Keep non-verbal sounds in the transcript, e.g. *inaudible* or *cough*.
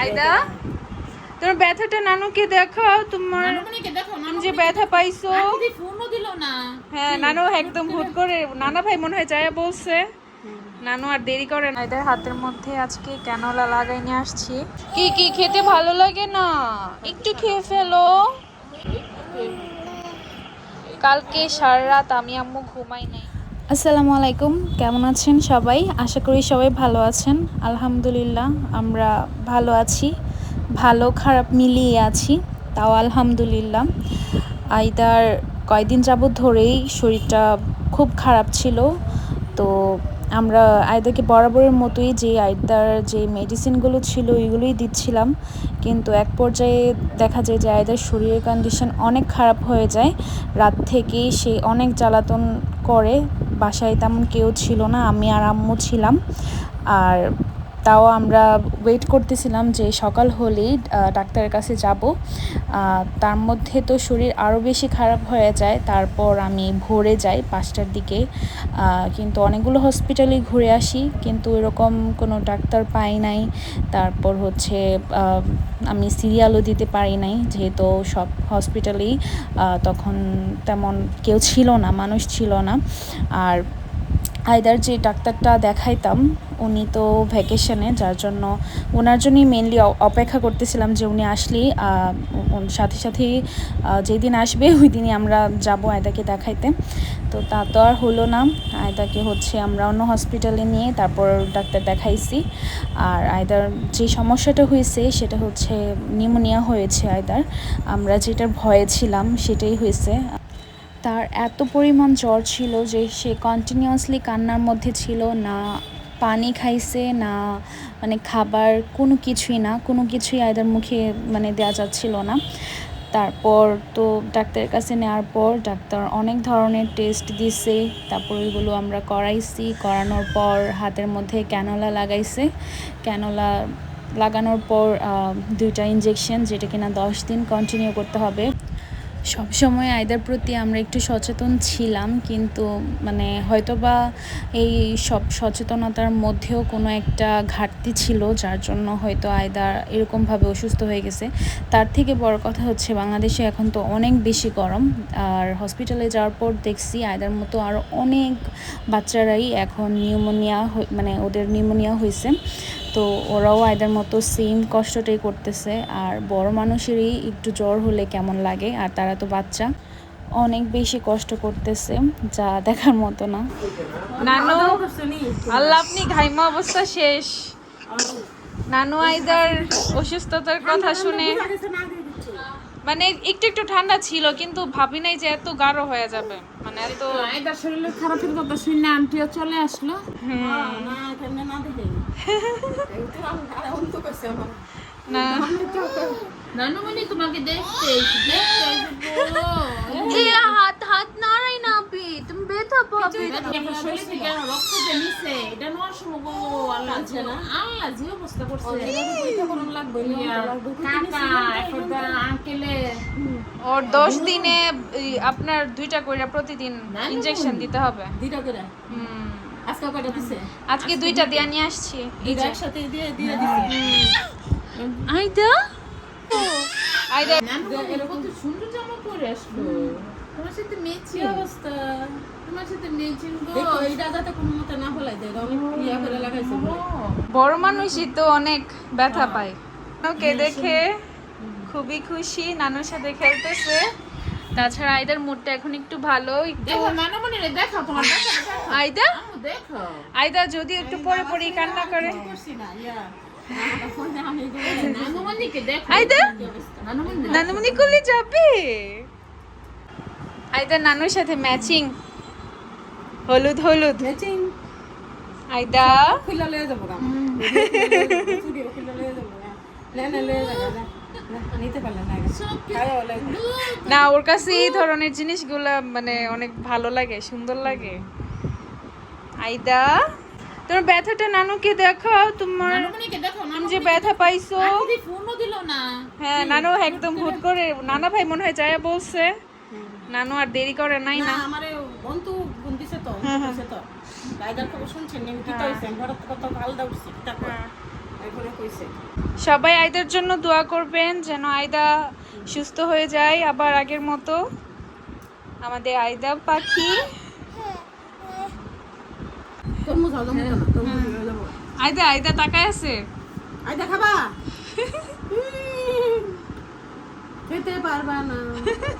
আইদা তোমার ব্যথাটা নানুকে দেখাও তোমার। যে ব্যথা পাইছো। ফোনও দিল না? হ্যাঁ নানু একদম হুট করে নানা ভাই মনে হয় যায় বলছে। নানু আর দেরি করে না। এদের হাতের মধ্যে আজকে ক্যানোলা লাগাই নিয়ে আসছি। কি কি খেতে ভালো লাগে না? একটু খেয়ে ফেলো। কালকে সারা রাত আমি আম্মু ঘুমাই নাই। আসসালামু আলাইকুম, কেমন আছেন সবাই? আশা করি সবাই ভালো আছেন। আলহামদুলিল্লাহ, আমরা ভালো আছি, ভালো খারাপ মিলিয়ে আছি, তাও আলহামদুলিল্লাহ। আইদার কয়দিন যাবত ধরেই শরীরটা খুব খারাপ ছিল। তো আমরা আয়দাকে বরাবরের মতোই যে আয়দার যে মেডিসিনগুলো ছিল, ওইগুলোই দিচ্ছিলাম। কিন্তু এক পর্যায়ে দেখা যায় যে আয়দার শরীরের কন্ডিশন অনেক খারাপ হয়ে যায়। রাত থেকেই সে অনেক জ্বালাতন করে বাসায় তেমন কেউ ছিল না আমি আর আম্মু ছিলাম। আর তাও আমরা ওয়েট করতেছিলাম যে সকাল হলেই ডাক্তারের কাছে যাব। তার মধ্যে তো শরীর আরও বেশি খারাপ হয়ে যায়, তারপর আমি ভোরে যাই পাঁচটার দিকে। কিন্তু অনেকগুলো হসপিটালে ঘুরে আসি, কিন্তু এরকম কোনো ডাক্তার পাই নাই। তারপর হচ্ছে আমি সিরিয়ালও দিতে পারি নাই, যেহেতু সব হসপিটালেই তখন তেমন কেউ ছিল না, মানুষ ছিল না। আর আইদার যে ডাক্তারটা দেখাইতাম, উনি তো ভ্যাকেশনে যার জন্য ওনার জন্যই মেনলি অপেক্ষা করতেছিলাম যে উনি আসলেই সাথে সাথেই যেদিন আসবে *laughs* ওই দিনই আমরা যাব আয়দাকে দেখাইতে। তো তা তো আর হলো না। আয়দাকে হচ্ছে আমরা অন্য হসপিটালে নিয়ে তারপর ডাক্তার দেখাইছি। আর আয়দার যে সমস্যাটা হয়েছে, সেটা হচ্ছে নিউমোনিয়া হয়েছে আয়দার আমরা যেটার ভয়ে ছিলাম, সেটাই হয়েছে। তার এত পরিমাণ জ্বর ছিল যে সে কন্টিনিউয়াসলি কান্নার মধ্যে ছিল, না পানি খাইছে, না মানে খাবার, কোনো কিছুই না, কোনো কিছুই আয়দার মুখে মানে দেওয়া যাচ্ছিল না। তারপর তো ডাক্তারের কাছে নেওয়ার পর ডাক্তার অনেক ধরনের টেস্ট দিছে, তারপর ওইগুলো আমরা করাইছি। করানোর পর হাতের মধ্যে ক্যানোলা লাগাইছে। ক্যানোলা লাগানোর পর দুইটা ইঞ্জেকশন যেটা কিনা দশ দিন কন্টিনিউ করতে হবে। সবসময় আয়দার প্রতি আমরা একটু সচেতন ছিলাম, কিন্তু মানে হয়তোবা এই সব সচেতনতার মধ্যেও কোনো একটা ঘাটতি ছিল, যার জন্য হয়তো আয়দা এরকমভাবে অসুস্থ হয়ে গেছে। তার থেকে বড় কথা হচ্ছে বাংলাদেশে এখন তো অনেক বেশি গরম, আর হসপিটালে যাওয়ার পর দেখছি আয়দার মতো আরও অনেক বাচ্চারাই এখন নিউমোনিয়া মানে ওদের নিউমোনিয়া হয়েছে। তো ওরাও আয়দার মতো সেম কষ্টটাই করতেছে। আর বড় মানুষেরই একটু জ্বর হলে কেমন লাগে? আর তারা তো বাচ্চা। অনেক বেশি কষ্ট করতেছে, যা দেখার মতো না। নানু, আল্লাহ আপনি ঘাইমা অবস্থা শেষ। নানু আইদার অসুস্থতার কথা শুনে। মানে একটু একটু ঠান্ডা ছিল কিন্তু ভাবি নাই যে এত গাঢ় হয়ে যাবে। মানে এত এটা শরীরের খারাপের কথা শুনে আন্টিও চলে আসলো। না মানে তোমাকে দেখতে দেখতে ওর দশ দিনে আপনার দুইটা করে প্রতিদিন ইনজেকশন দিতে হবে। দুইটা করে। আজকে কয়টা দিছে? আজকে দুইটা দিয়ে নিয়ে আসছি দুইটা একসাথে দিয়ে দিয়ে দিছে। আইদা? আইদা। নানুমণি কত সুন্দর জামা পরে আসলো। তোমার সাথে কি অবস্থা? তোমার সাথে গো। কোনো মতে না দেয় অনেক ইয়া করে লাগাইছে বড় মানুষই তো অনেক ব্যথা পায়। ওকে দেখে খুবই খুশি নানুর সাথে খেলতেছে। তাছাড়া আইদার মুডটা এখন একটু ভালো একটু আইদা? আইদা যদি একটু পরে পরে কান্না করে। আইদা? নানুমণি করলে যাবে? আইদা নানুর সাথে ম্যাচিং হলুদ হলুদ। ম্যাচিং আইদা। খুলে লয়ে যাব চুড়ি খুলে লয়ে লয়ে না না ওর কাছে এই ধরনের জিনিসগুলা মানে অনেক ভালো লাগে সুন্দর লাগে। আইদা তোমার ব্যথাটা নানুকে দেখাও তোমার যে ব্যথা পাইছো। হ্যাঁ নানু একদম হুট করে নানা ভাই মনে হয় যায় বলছে। নানু আর দেরি করে নাই না আমারে বন্ধু বোন দিছে তো দিছে তো। রাইদার খবর শুনছেন? নি কি তো হইছে ঘর কত ভালো দাউছে তারপর সবাই আয়দার জন্য দোয়া করবেন যেন আয়দা সুস্থ হয়ে যায়। আবার আগের মতো আমাদের আয়দা পাখি। হয়ে। আয়দা আয়দা তাকায় আছে? আই খাবা? খেতে পারবা না। *laughs*